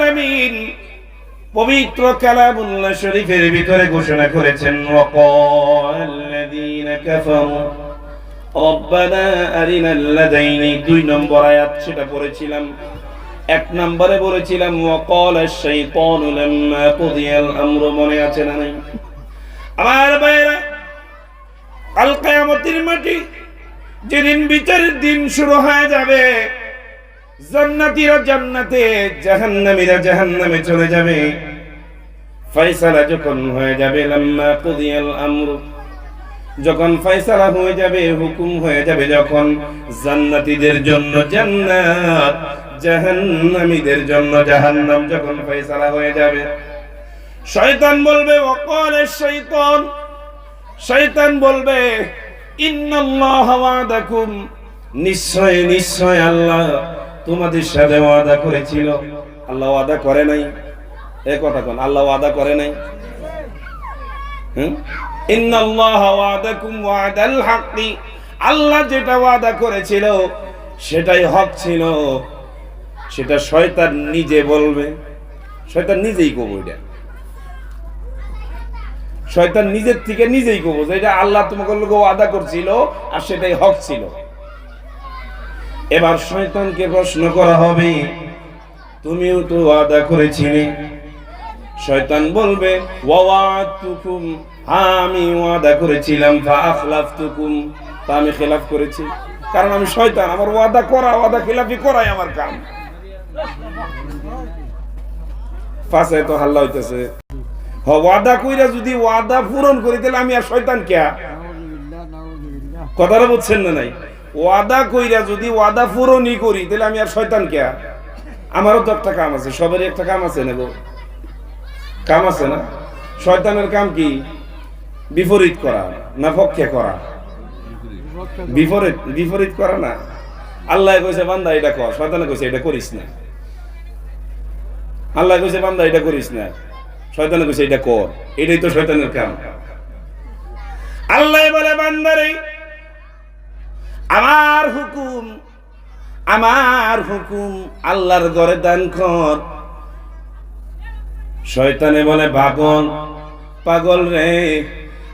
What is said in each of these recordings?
আলামিন। পবিত্র কালামুল্লাহ শরীফের ভিতরে ঘোষণা করেছেন রব্বানা দুই নম্বর আয়াত সেটা পড়েছিলাম, এক নম্বরে বলেছিলাম আশ-শাইতানু লাম্মা কুদিয়াল আমরু। মনে আছে না নাই? আমার ভাইরা কাল কিয়ামতের মাটি যেদিন বিচারের দিন শুরু হয়ে যাবে জান্নাতীরা জান্নাতে, জাহান্নামীরা জাহান্নামে চলে যাবে। ফয়সালা যখন হয়ে যাবে, লাম্মা কুদিয়াল আমরু। যখন ফয়সালা হয়ে যাবে, হুকুম হয়ে যাবে যখন জান্নাতীদের জন্য জান্নাত, জাহান্নামীদের জন্য জাহান্নাম যখন ফয়সালা হয়ে যাবে। শয়তান বলবে ওয়াকালে শয়তান। শয়তান বলবে, ইন্নাল্লাহ ওয়াদাকুম। নিশ্চয় নিশ্চয় আল্লাহ তোমাদের সাথে ওয়াদা করেছিল। আল্লাহ ওয়াদা করে নাই। এ কথা কোন, আল্লাহ ওয়াদা করে নাই? হাক্কি। আল্লাহ যেটা ওয়াদা করেছিল, সেটাই হক ছিল। সেটা শয়তান নিজে বলবে। শয়তান নিজেই কব এটা। শয়তান নিজের থেকে নিজেই কব যে এটা আল্লাহ তোমাকে লোক ওয়াদা করছিল, আর সেটাই হক ছিল। এবার শয়তানকে প্রশ্ন করা হবে, তুমিও তো ওয়াদা করেছিলে? শয়তান বলবে ওয়াওয়াতুকুম হ্যাঁ আমি ওয়াদা করেছিলাম ফা আখলাফতুকুম তা আমি খেলাফ করেছি। কারণ আমি শয়তান, আমার ওয়াদা করা, ওয়াদা খেলাফি করাই আমার কাম। পাশে তো হাল্লা হইতেছে। হ, ওয়াদা কইরা যদি ওয়াদা পূরণ করি, তাহলে আমি আর শয়তান কে? কথাটা বুঝছেন না নাই? ওয়াদা কইরা যদি ওয়াদা পূরণই করি, তাহলে আমি আর শয়তান কে? আমারও তো একটা কাম আছে, সবারই একটা কাম আছে না গো? কাম আছে না? শয়তানের কাম কি? বিপরীত করা, না পক্ষে করা? বিপরীত বিপরীত করা না। আল্লাহ কইছে, বান্দা, এটা কর। শয়তানে কইছে, এটা করিস না। আল্লাহ কইছে, বান্দা, এটা করিস না। শয়তানে কইছে, এটা কর। এটাই তো শয়তানের কাম। আল্লাহ বলে, বান্দারে আমার হুকুম আমার হুকুম, আল্লাহর ঘরে দান কর। শয়তানে বলে, পাগল পাগল রে,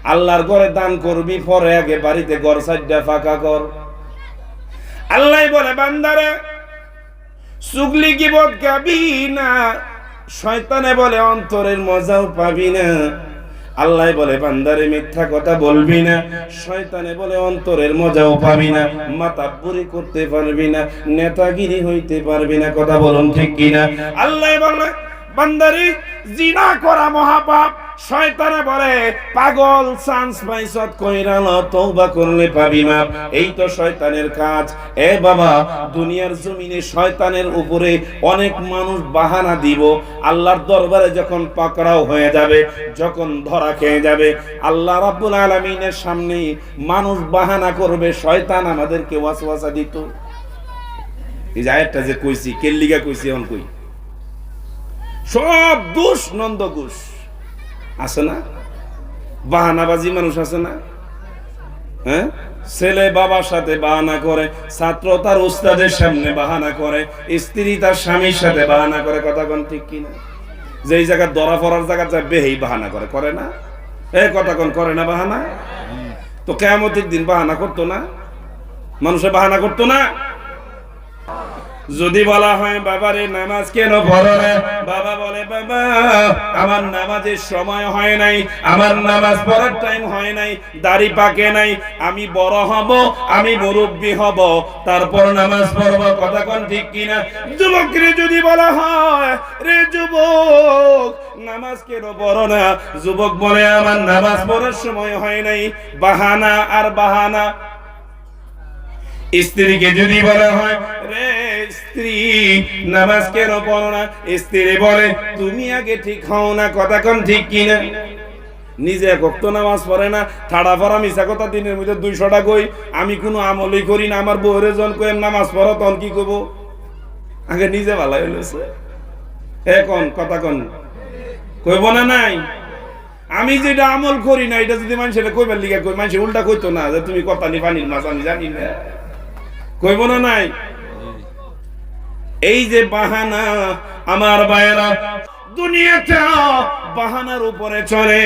আল্লাহর ঘরে দান করবি পরে আগে বাড়িতে ঘর সাইডটা ফাঁকা কর। আল্লাহ বলে, বান্দারে সুগলি কি বোধ গাবি না। শয়তানে বলে, অন্তরের মজাও পাবি না। আল্লাহ বলে, বান্দারে মিথ্যা কথা বলবি না, শয়তানে বলে, অন্তরের মজাও পাবি না মাতাব্বুরি করতে পারবি না, নেতাগিরি হইতে পারবি না, কথা বলুন ঠিক কিনা? আল্লাহ বলে, বান্দারি জিনা করা মহাপাপ। শয়তানে বলে, পাগল চান্স পাইছত কইরাল তওবা করলে পাবি মাপ এই তো শয়তানের কাজ। এ বাবা, দুনিয়ার জমিনে শয়তানের উপরে অনেক মানুষ বাহানা দিব। আল্লাহর দরবারে যখন পাকড়াও হয়ে যাবে, যখন ধরা খেয়ে যাবে, আল্লাহ রাব্বুল আলামিনের সামনে মানুষ বাহানা করবে, শয়তান আমাদেরকে ওয়াসওয়াসা দিত। এই যে আয়াতটা যে কইছি কেল্লিগা কইছি এখন কই? সব দোষ নন্দ ঘোষ আছে না? বাহানাবাজি মানুষ আছে না? হ্যাঁ? ছেলে বাবার সাথে বাহানা করে, ছাত্র তার উস্তাদের সামনে বাহানা করে, স্ত্রী তার স্বামীর সাথে বাহানা করে, কথা কোন ঠিক কিনা যেই জায়গা দরা ফরার জায়গা যা বেহেই বাহানা করে করে না? এ কথা কোন, করে না বাহানা? তো কেমতের দিন বাহানা করতো না? মানুষে বাহানা করতো না? যদি বলা হয়, বাবারে, নামাজ কেন পড়ো না বাবা বলে, বাবা, আমার নামাজের সময় হয় নাই, আমার নামাজ পড়ার টাইম হয় নাই, দাড়ি পাকে নাই, আমি বড় হব, আমি মুরব্বী হব, তারপর নামাজ পড়ব। কথা কোন ঠিক কিনা? যুবকরে যদি বলা হয়, রে যুবক, নামাজ কেন পড়ো না? যুবক বলে, আমার নামাজ পড়ার সময় হয় নাই, বাহানা আর বাহানা স্ত্রীকে যদি বলা হয়, রে স্ত্রী নামাজ কেন পড়ো না। স্ত্রী বলে, তুমি আগে ঠিক হও না, কথা কোন ঠিক কিনা? নিজে একক তো নামাজ পড়ে না, ঠাড়া ফড়া মিশা কথা দিনের মধ্যে দুইশোটা কই, আমি কোনো আমলই করি না, আমার বউরে জন কই নামাজ পড়ো, তখন কি করব আগে নিজে ভালো হইলেছে এখন কথা কোন? কইব না নাই? আমি যেটা আমল করি না, এটা যদি মানুষের কইবার লিগে কই মানুষ উল্টা কইতো না, যে তুমি কথা নি পানির মাছ, আমি জানি না। কইব না নাই? এই যে বাহানা আমার দুনিয়াটা বাহানার উপরে চলে।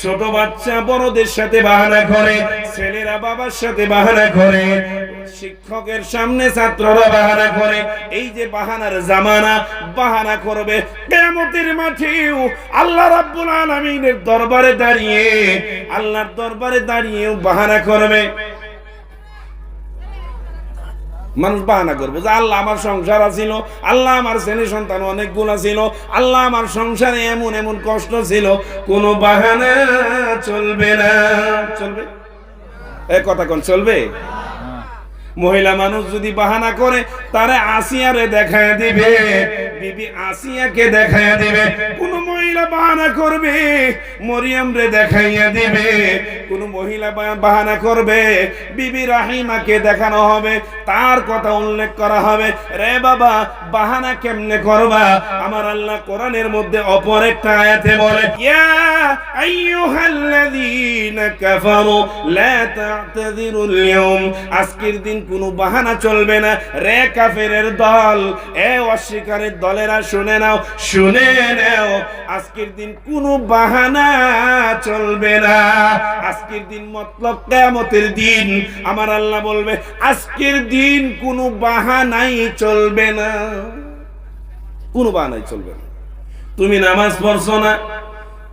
ছোট বাচ্চা বড়দের সাথে বাহানা করে, ছেলেরা বাবার সাথে বাহানা করে, শিক্ষকের সামনে ছাত্ররা বাহানা করে। এই যে বাহানার জামানা, বাহানা করবে কেমতের মাঠেও আল্লাহ রাব্বুল দরবারে দাঁড়িয়ে, আল্লাহর দরবারে দাঁড়িয়েও বাহানা করবে। মানুষ বাহানা করবে যে, আল্লাহ আমার সংসার আছিল, আল্লাহ আমার ছেলে সন্তান অনেকগুলো ছিল আল্লাহ আমার সংসারে এমন এমন কষ্ট ছিল, কোনো বাহানা চলবে না। চলবে? এ কথা কোন, চলবে? মহিলা মানুষ যদি বাহানা করে, তারে আসিয়ারে দেখায় দিবে, বিবি আসিয়াকে দেখাইয়া দিবে, কোন মহিলা বাহানা করবে মরিয়ম রে দেখাইয়া দিবে কোন মহিলা বাহানা করবে, বিবি রাহিমাকে দেখানো হবে, তার কথা উল্লেখ করা হবে। রে বাবা, বাহানা কেমনে করবা? আমার আল্লাহ কোরআনের মধ্যে অপর একটা আয়াতে বলে, ইয়া আইয়ুহাল্লাযীনা কাফারু, লা তা'তাযিরুল ইয়াওম আজকের দিন কোনো বাহানা চলবে না। রে কাফেরের দল, এ অস্বীকারের দলেরা শুনে নাও শুনে নাও, আজকের দিন কোনো বাহানা চলবে না। আজকের দিন মতলব কিয়ামতের দিন। আমার আল্লাহ বলবে, আজকের দিন কোনো বাহানাই চলবে না। কোনো বাহানাই চলবে না। তুমি নামাজ পড়ছো না,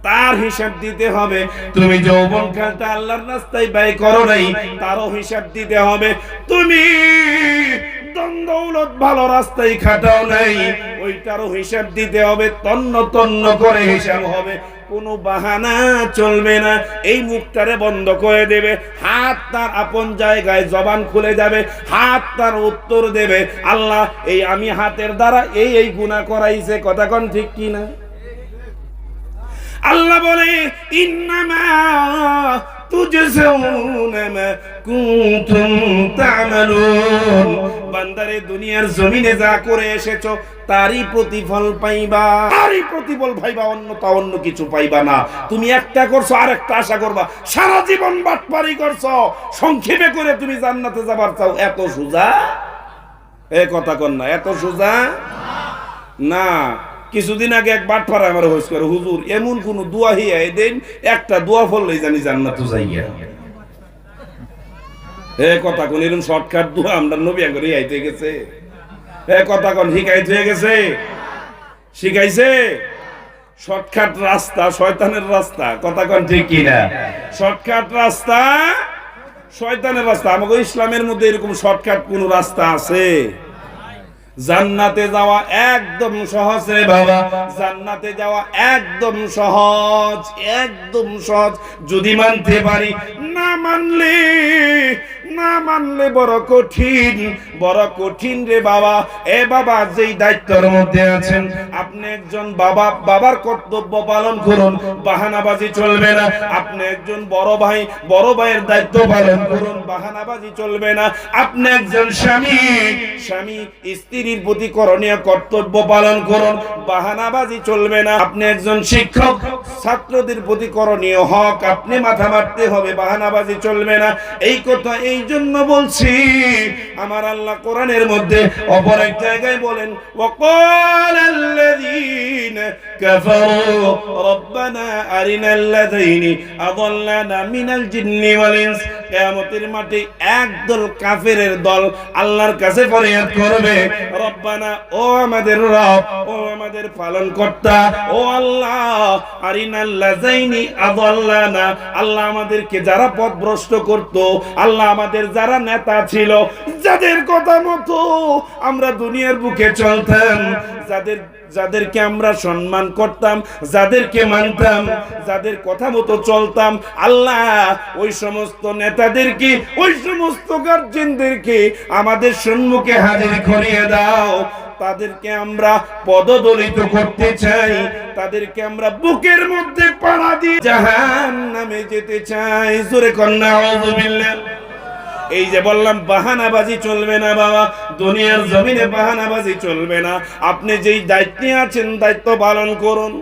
তার হিসাব দিতে হবে। তুমি যৌবন কালটা আল্লাহর রাস্তায় ব্যয় করো নাই, তারও হিসাব দিতে হবে। তুমি দৌলত ভালো রাস্তায় খাটাও নাই ওইটারও হিসাব দিতে হবে, তন্ন তন্ন করে হিসাব হবে। কোনো বাহানা চলবে না। এই মুখটারে বন্ধ করে দেবে। হাত তার আপন জায়গায় জবান খুলে যাবে। হাত তার উত্তর দেবে। আল্লাহ, এই আমি হাতের দ্বারা এই এই গুণা করাইছে। কথা কন ঠিক কি না আল্লাহ বলে, ইন্নামা তুজজাউনা মা কুনতুম তা'মালুন বান্দারে, দুনিয়ার জমিনে যা করে এসেছ, তারই প্রতিফল পাইবা। তারই প্রতিফল পাইবা অন্য তা অন্য কিছু পাইবা না। তুমি একটা করছ আর একটা আশা করবা। সারা জীবন বাটপারি করছ। সংক্ষেপে করে তুমি জান্নাতে যাবার চাও। এত সোজা? এ কথা কন না, এত সোজা? না। কিছুদিন আগে এক বাট পাড়া আমার হোস করে, হুজুর, এমন কোন দোয়া হিয়া দেন, একটা দোয়া ফললেই জানি জান্নাত যাইয়া। এ কথা কোন এরকম শর্টকাট দোয়া আমরা নবী আগে আইতে গেছে। এ কথা কোন শিখাইতে হয়ে গেছে? শিখাইছে শর্টকাট রাস্তা, শয়তানের রাস্তা, কথা কোন ঠিক কিনা? শর্টকাট রাস্তা, শয়তানের রাস্তা। আমাকে ইসলামের মধ্যে এরকম শর্টকাট কোন রাস্তা আছে? জান্নাতে যাওয়া একদম সহজ রে বাবা। জান্নাতে যাওয়া একদম সহজ একদম সহজ। যদি মানতে পারি, না মানলে, না মানলে বড় কঠিন বড় কঠিন রে বাবা। এ বাবা, যেই দায়িত্বের মধ্যে আছেন, আপনি একজন বাবা, বাবার কর্তব্য পালন করুন, বাহানাবাজি চলবে না। আপনি একজন বড় ভাই, বড় ভাইয়ের দায়িত্ব পালন করুন, বাহানাবাজি চলবে না। আপনি একজন স্বামী স্বামী স্ত্রীর প্রতি করণীয় কর্তব্য পালন করুন, বাহানাবাজি চলবে না। আপনি একজন শিক্ষক, ছাত্রদের প্রতি করণীয় হক, আপনি মাথা মারতে হবে, বাহানাবাজি চলবে না এই কথা এই জন্য বলছি আমার আল্লাহ কোরআনের মধ্যে অপর এক জায়গায় বলেন وقال الذين كفروا ربنا أرنا الذين أضلنا من الجن والإنس কিয়ামতের মাঠে একদল কাফেরের দল আল্লাহর কাছে ফরিয়াদ করবে। রব্বানা, ও আমাদের রব, ও আমাদের পালন কর্তা ও আল্লাহ আরিনাল লাজাইনি আদাল্লানা। আল্লাহ আমাদেরকে যারা পথভ্রষ্ট করত, আল্লাহ আমাদের যারা নেতা ছিল, যাদের কথা মতো আমরা দুনিয়ার বুকে চলতাম, যাদের, যাদেরকে আমরা সম্মান করতাম, যাদেরকে মানতাম, যাদের কথা মতো চলতাম, আল্লাহ ওই সমস্ত নেতাদেরকে ওই সমস্ত গার্জেনদেরকে আমাদের সম্মুখে হাজির করিয়ে দাও। তাদেরকে আমরা পদদলিত করতে চাই। তাদেরকে আমরা বুকের মধ্যে পাড়া দিয়ে জাহান নামে যেতে চাই। জোরে কন্যা এই যে বললাম, বাহানাবাজি চলবে না বাবা। দুনিয়ার জমিনে বাহানাবাজি চলবে না। আপনি যেই দায়িত্বে আছেন, দায়িত্ব পালন করুন।